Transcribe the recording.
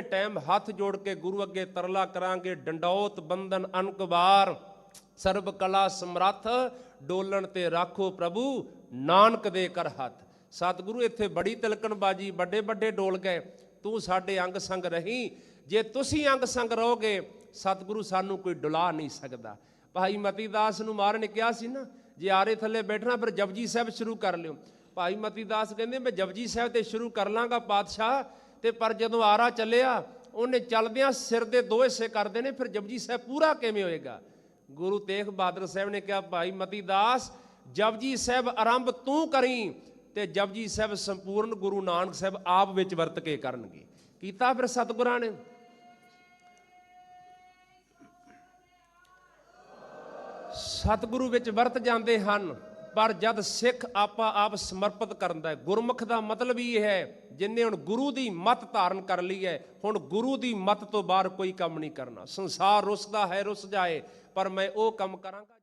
Time ਹੱਥ ਜੋੜ ਕੇ ਗੁਰੂ ਅੱਗੇ ਤਰਲਾ ਕਰਾਂਗੇ, ਡੰਡੌਤ, ਬੰਧਨ ਅਨਕਵਾਰ ਸਰਬ ਕਲਾ ਸਮਰੱਥ, ਡੋਲਣ ਤੇ ਰਾਖੋ ਪ੍ਰਭੂ, ਨਾਨਕ ਦੇ ਕਰ ਹੱਥ। ਸਤਿਗੁਰੂ, ਇੱਥੇ ਬੜੀ ਤਿਲਕਣਬਾਜੀ, ਵੱਡੇ ਵੱਡੇ ਡੋਲ ਗਏ। ਤੂੰ ਸਾਡੇ ਅੰਗ ਸੰਗ ਰਹੀ। ਜੇ ਤੁਸੀਂ ਅੰਗ ਸੰਗ ਰਹੋਗੇ, ਸਤਿਗੁਰੂ ਸਾਨੂੰ ਕੋਈ ਡੁਲਾ ਨਹੀਂ ਸਕਦਾ। ਭਾਈ ਮਤੀ ਦਾਸ ਨੂੰ ਮਾਰਨ ਨੇ ਕਿਹਾ ਸੀ ਨਾ, ਜੇ ਆਰੇ ਥੱਲੇ ਬੈਠਣਾ, ਫਿਰ ਜਪਜੀ ਸਾਹਿਬ ਸ਼ੁਰੂ ਕਰ ਲਿਓ। ਭਾਈ ਮਤੀ ਦਾਸ ਕਹਿੰਦੇ, ਮੈਂ ਜਪਜੀ ਸਾਹਿਬ ਤੇ ਸ਼ੁਰੂ ਕਰ ਲਾਂਗਾ, ਪਾਤਸ਼ਾਹ ਤੇ ਪਰ ਜਦੋਂ ਆਰਾ ਚੱਲਿਆ, ਉਹਨੇ ਚੱਲਦਿਆਂ ਸਿਰ ਦੇ ਦੋ ਹਿੱਸੇ ਕਰਦੇ ਨੇ ਫਿਰ ਜਪਜੀ ਸਾਹਿਬ ਪੂਰਾ ਕਿਵੇਂ ਹੋਏਗਾ? ਗੁਰੂ ਤੇਗ ਬਹਾਦਰ ਸਾਹਿਬ ਨੇ ਕਿਹਾ, ਭਾਈ ਮਤੀ ਦਾਸ, ਜਪਜੀ ਸਾਹਿਬ ਆਰੰਭ ਤੂੰ ਕਰੀ ਤੇ ਜਪਜੀ ਸਾਹਿਬ ਸੰਪੂਰਨ ਗੁਰੂ ਨਾਨਕ ਸਾਹਿਬ ਆਪ ਵਿੱਚ ਵਰਤ ਕੇ ਕਰਨਗੇ। ਕੀਤਾ ਫਿਰ ਸਤਿਗੁਰਾਂ ਨੇ। ਸਤਿਗੁਰੂ ਵਿੱਚ ਵਰਤ ਜਾਂਦੇ ਹਨ। ਪਰ ਜਦ ਸਿੱਖ ਆਪਾ ਆਪ ਸਮਰਪਿਤ ਕਰਦਾ ਹੈ, ਗੁਰਮੁਖ ਦਾ ਮਤਲਬ ਹੀ ਇਹ ਹੈ, ਜਿਨੇ ਹੁਣ ਗੁਰੂ ਦੀ ਮਤ ਧਾਰਨ ਕਰ ਲਈ ਹੈ, ਹੁਣ ਗੁਰੂ ਦੀ ਮਤ ਤੋਂ ਬਾਹਰ ਕੋਈ ਕੰਮ ਨਹੀਂ ਕਰਨਾ। ਸੰਸਾਰ ਰੁੱਸਦਾ ਹੈ, ਰੁੱਸ ਜਾਏ, ਪਰ ਮੈਂ ਉਹ ਕੰਮ ਕਰਾਂਗਾ